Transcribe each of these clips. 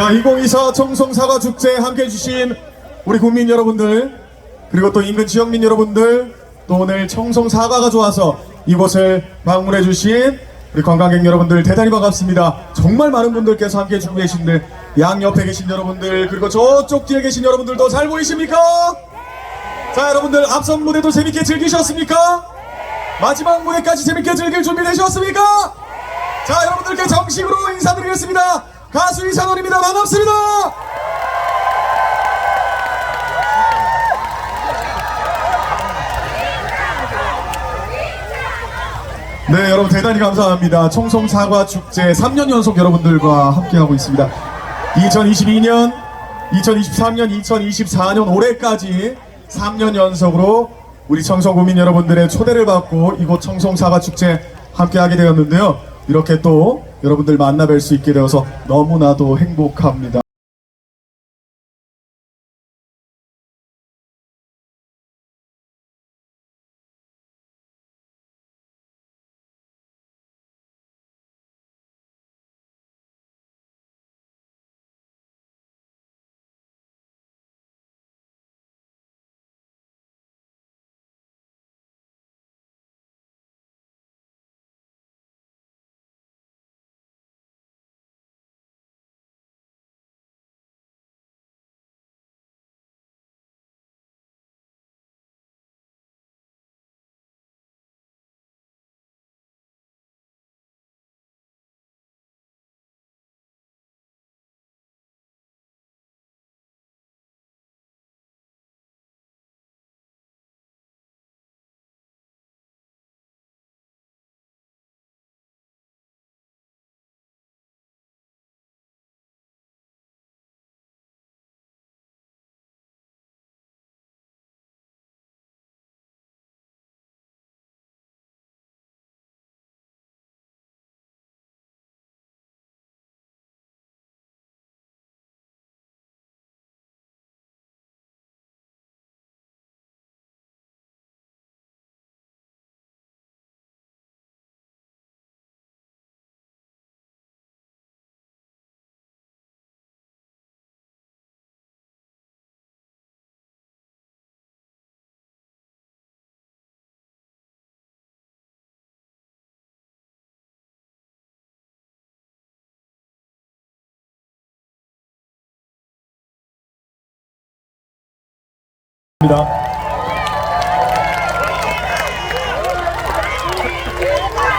자, 2024 청송사과 축제 함께 해주신 우리 국민 여러분들, 그리고 또 인근 지역민 여러분들, 또 오늘 청송사과가 좋아서 이곳을 방문해주신 우리 관광객 여러분들 대단히 반갑습니다. 정말 많은 분들께서 함께 해주고 계신데, 양 옆에 계신 여러분들, 그리고 저쪽 뒤에 계신 여러분들도 잘 보이십니까? 자, 여러분들 앞선 무대도 재밌게 즐기셨습니까? 마지막 무대까지 재밌게 즐길 준비 되셨습니까? 자, 여러분들께 정식으로 인사드리겠습니다. 가수 이찬원입니다. 반갑습니다. 네, 여러분 대단히 감사합니다. 청송 사과 축제 3년 연속 여러분들과 함께하고 있습니다. 2022년, 2023년, 2024년 올해까지 3년 연속으로 우리 청송 구민 여러분들의 초대를 받고 이곳 청송 사과 축제 함께하게 되었는데요. 이렇게 또 여러분들 만나 뵐 수 있게 되어서 너무나도 행복합니다.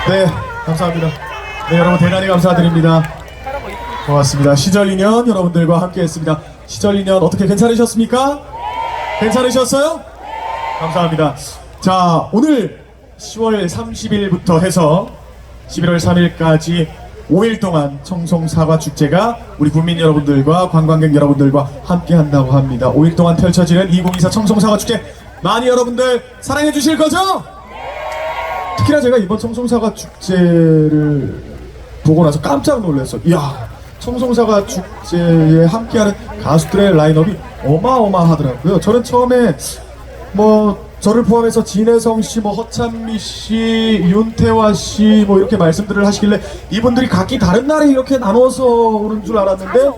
네, 감사합니다. 네, 여러분 대단히 감사드립니다. 고맙습니다. 시절 인연 여러분들과 함께 했습니다. 시절 인연 어떻게 괜찮으셨습니까? 괜찮으셨어요? 감사합니다. 자, 오늘 10월 30일부터 해서 11월 3일까지 5일 동안 청송 사과 축제가 우리 국민 여러분들과 관광객 여러분들과 함께 한다고 합니다. 5일 동안 펼쳐지는 2024 청송 사과 축제 많이 여러분들 사랑해 주실 거죠? 특히나 제가 이번 청송 사과 축제를 보고 나서 깜짝 놀랐어요. 이야, 청송사과 축제에 함께하는 가수들의 라인업이 어마어마하더라고요. 저는 처음에 뭐 저를 포함해서 진혜성 씨, 뭐 허찬미 씨, 윤태화 씨, 뭐 이렇게 말씀들을 하시길래 이분들이 각기 다른 날에 이렇게 나눠서 오는 줄 알았는데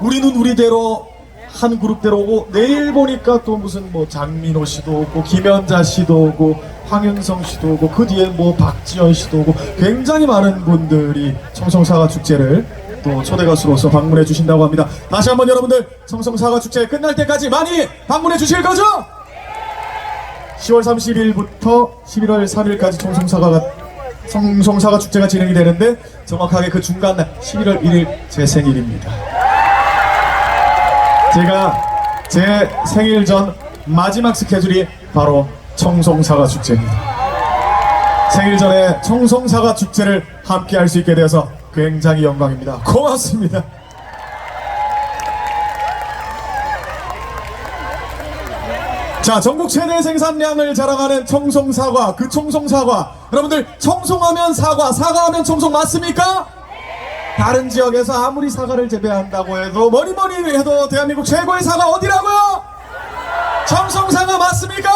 우리는 우리대로 한 그룹대로 오고 내일 보니까 또 무슨 뭐 장민호 씨도 오고 김연자 씨도 오고 황윤성 씨도 오고 그 뒤에 뭐 박지현 씨도 오고 굉장히 많은 분들이 청송사과 축제를 또 초대 가수로서 방문해 주신다고 합니다. 다시 한번 여러분들 청송사과 축제 끝날 때까지 많이 방문해 주실 거죠? 10월 30일부터 11월 3일까지 청송사과가 청송사과 축제가 진행이 되는데 정확하게 그 중간 날 11월 1일 제 생일입니다. 제가 제 생일 전 마지막 스케줄이 바로 청송사과 축제입니다. 생일 전에 청송사과 축제를 함께 할 수 있게 되어서 굉장히 영광입니다. 고맙습니다. 자, 전국 최대 생산량을 자랑하는 청송사과, 그 청송사과. 여러분들, 청송하면 사과, 사과하면 청송 맞습니까? 다른 지역에서 아무리 사과를 재배한다고 해도 뭐니 해도 대한민국 최고의 사과 어디라고요? 청송사과 맞습니까?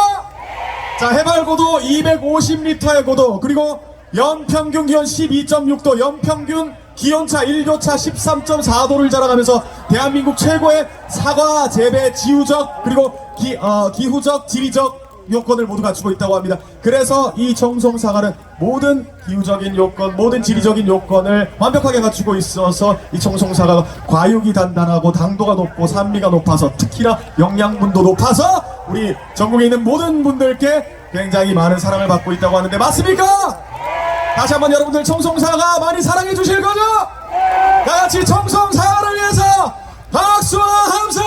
자 해발 고도 250m의 고도 그리고 연평균 기온 12.6도 연평균 기온차 일교차 13.4도를 자랑하면서 대한민국 최고의 사과 재배 지우적 그리고 기, 어, 기후적 지리적 요건을 모두 갖추고 있다고 합니다. 그래서 이 청송 사과는 모든 기후적인 요건, 모든 지리적인 요건을 완벽하게 갖추고 있어서 이 청송 사과가 과육이 단단하고 당도가 높고 산미가 높아서 특히나 영양분도 높아서 우리 전국에 있는 모든 분들께 굉장히 많은 사랑을 받고 있다고 하는데 맞습니까? 다시 한번 여러분들 청송사과 많이 사랑해 주실 거죠? 다 같이 청송사과를 위해서 박수와 함성!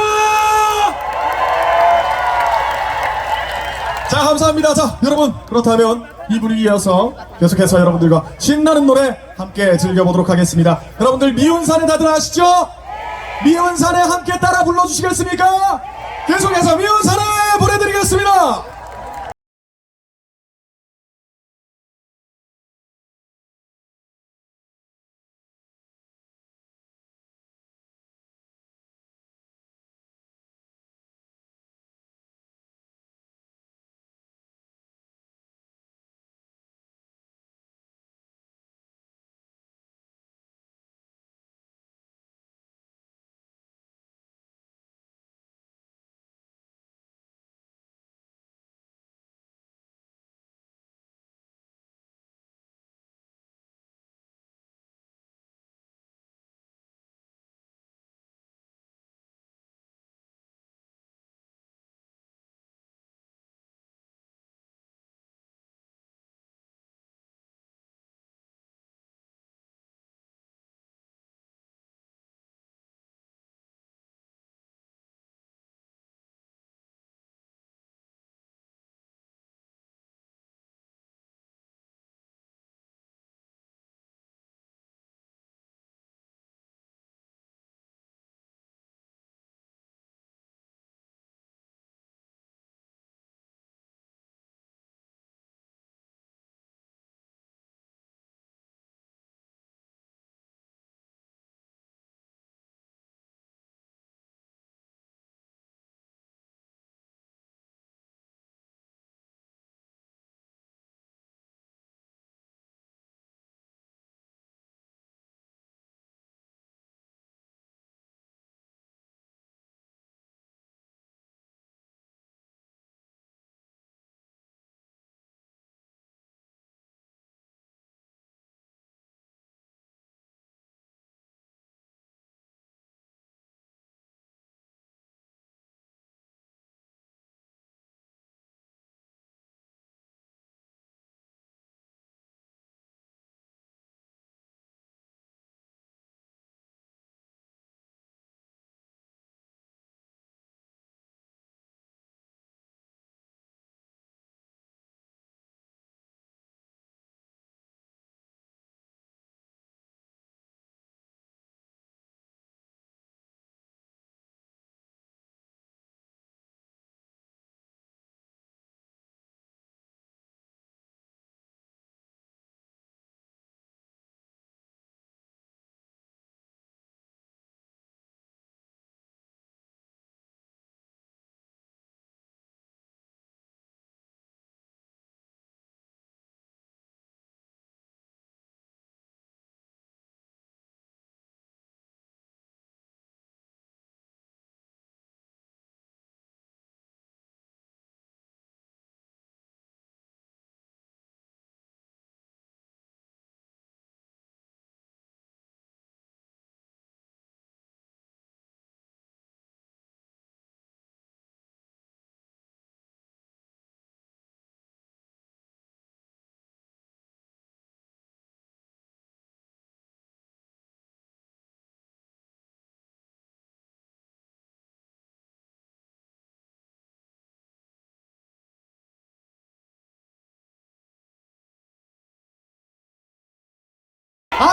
자 감사합니다 자 여러분 그렇다면 이 분위기 이어서 계속해서 여러분들과 신나는 노래 함께 즐겨보도록 하겠습니다 여러분들 미운산에 다들 아시죠? 미운산에 함께 따라 불러주시겠습니까? 계속해서 미운산에 보내드리겠습니다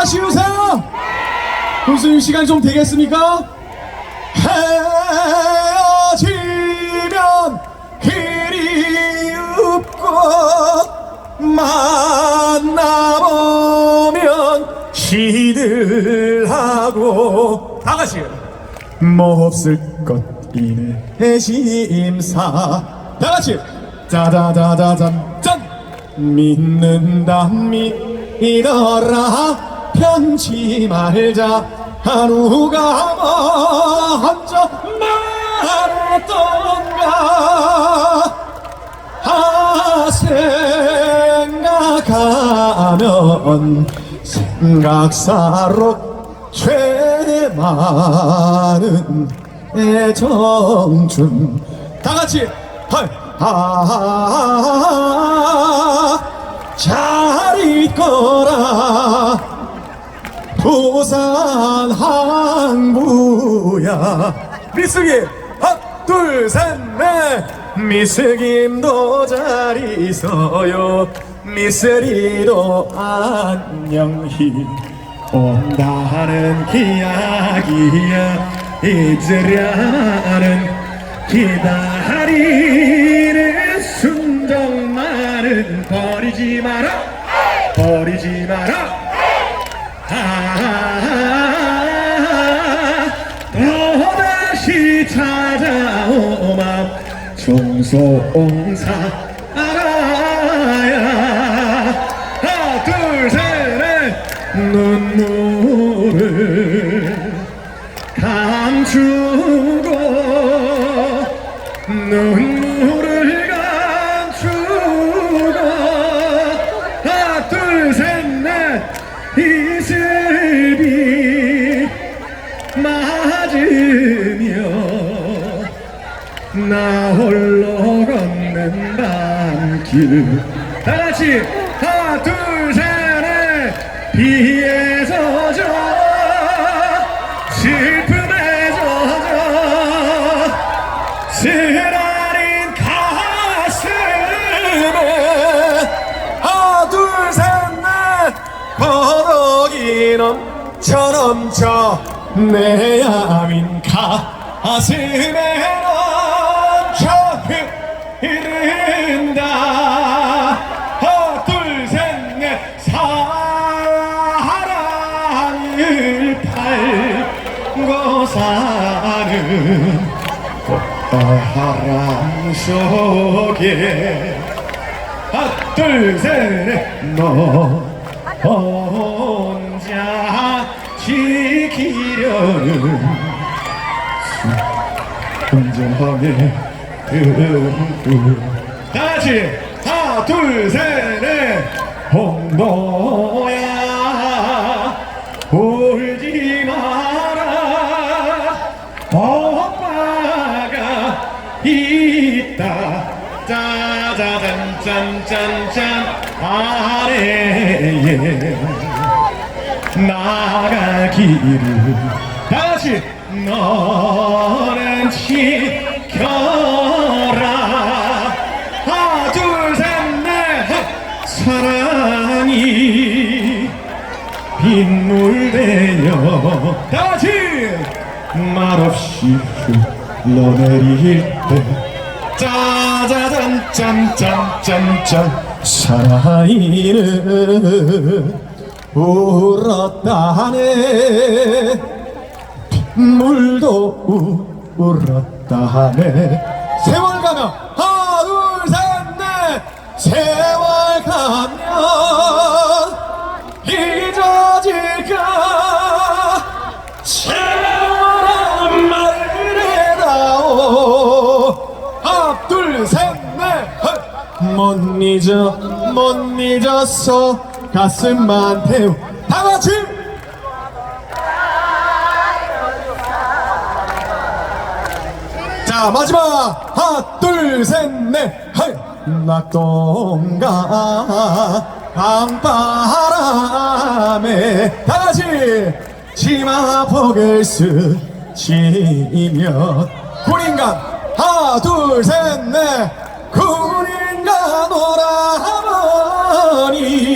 아쉬우세요? 교수님 시간 좀 되겠습니까? 헤어지면 길이 없고 만나보면 시들하고 다 같이 뭐 없을 것 이내. 심사. 다 같이 짜자자자잔. 짠! 믿는다 믿어라 편치 말자. 하루가 먼저 말했던가. 아 생각하면 생각사로 죄 많은 애정춘 다같이 아 잘 있거라 부산 미스기 하나 둘셋넷. 미스김도 잘 있어요. 미스리도 안녕히 온다는 이야기야. 잊으려는 기다리는 순정만은 버리지 마라. 버리지 마라 종소옹사 다 같이 하나 둘셋넷. 비에 젖어 슬픔에 젖어 쓰라린 가슴에 하나 둘셋넷. 거덕이 넘쳐 넘쳐 내 야윈 가슴에 넘쳐 흐른다 바람 속에 하나 둘셋 넷 너 혼자 지키려는 순정의 흠불 다 같이 하나 둘 셋 넷. 홍보야 짠짠짠 아래에 나가기를. 다시 너는 지켜라. 하나 둘셋넷. 사랑이 빗물되어 다시 말없이 흘러내릴 때 짜자잔 짠짠짠짠. 사랑이는 울었다네. 물도 울었다네. 세월 가면 하나 둘셋넷. 세월 가면 못 잊어 못 잊었어. 가슴만 태우 다 같이! 자 마지막! 하나 둘셋넷 낙동강 강바람에 다같이! 치마 폭을 스치며 군인간! 하나 둘셋넷 군 오라버니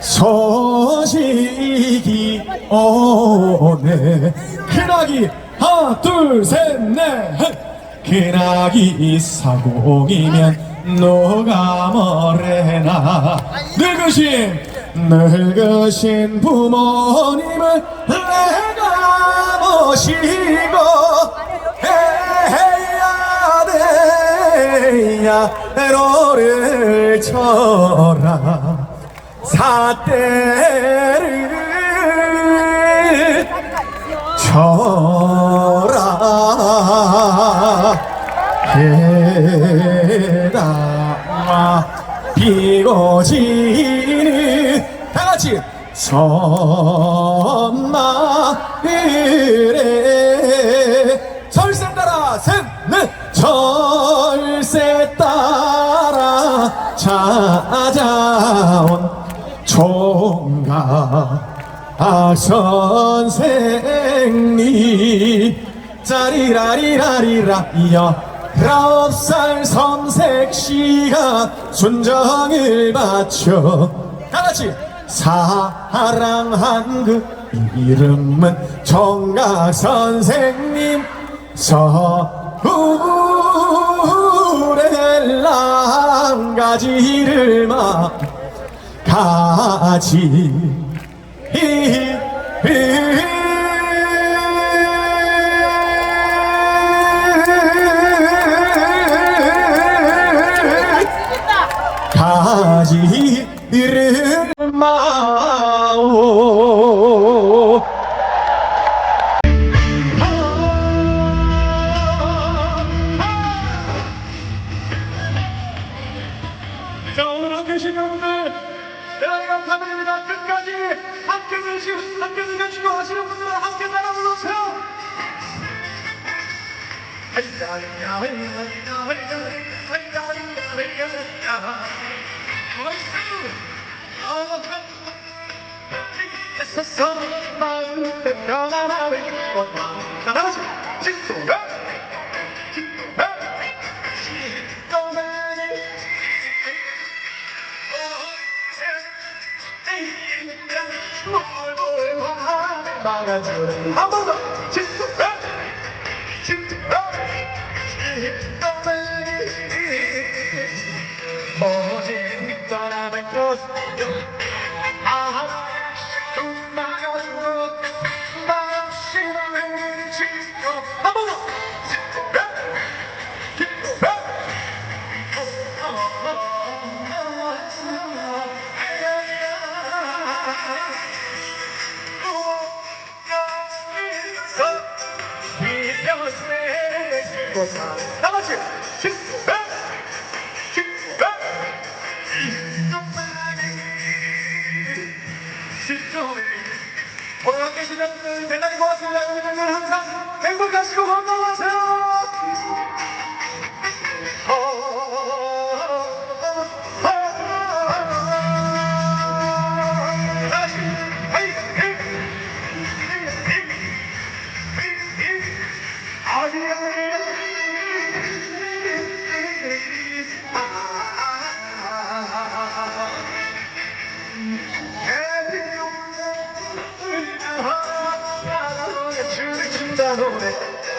소식이 오네. 큰아기 하나 둘셋넷. 큰아기 사공이면 누가 뭐래나. 늙으신 늙으신 부모님을 내가 모시고 야 애로를 쳐라. 잣대를 쳐라. 해당아 비고 지는 다같이 선마을에 절세 따라 셋넷 절 찾아온 총각 선생님 짜리라리라리라 열아홉 살 섬색 시가 순정을 바쳐 다같이 사랑한 그 이름은 총각 선생님. 서 울의 랑가지를 막 가지. 가지를 마오 다 같이 직도 한번 더! 진짜! 진짜! 오직 떠나면 아, 한번 더! 다 같이 오늘 함께 계신 여러분들 대단히 고맙습니다. 여러분들 항상 행복하시고 건강하세요.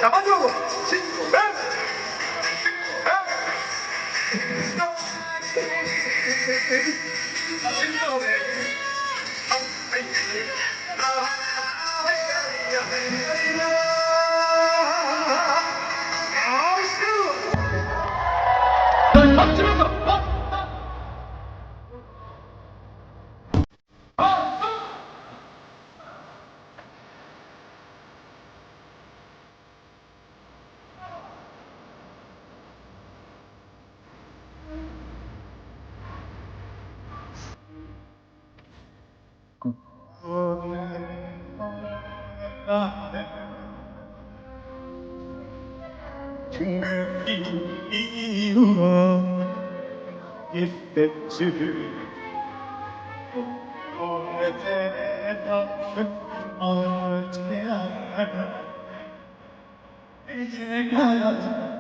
자, 마지막으 오래되다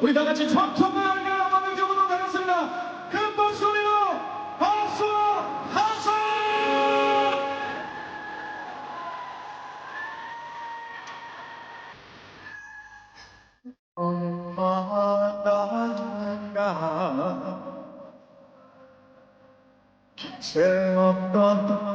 우리 다 같이 청청한 영광을 주고도 가겠습니다. 큰 박수로 박수 박수. 엄마 나가 기체 없던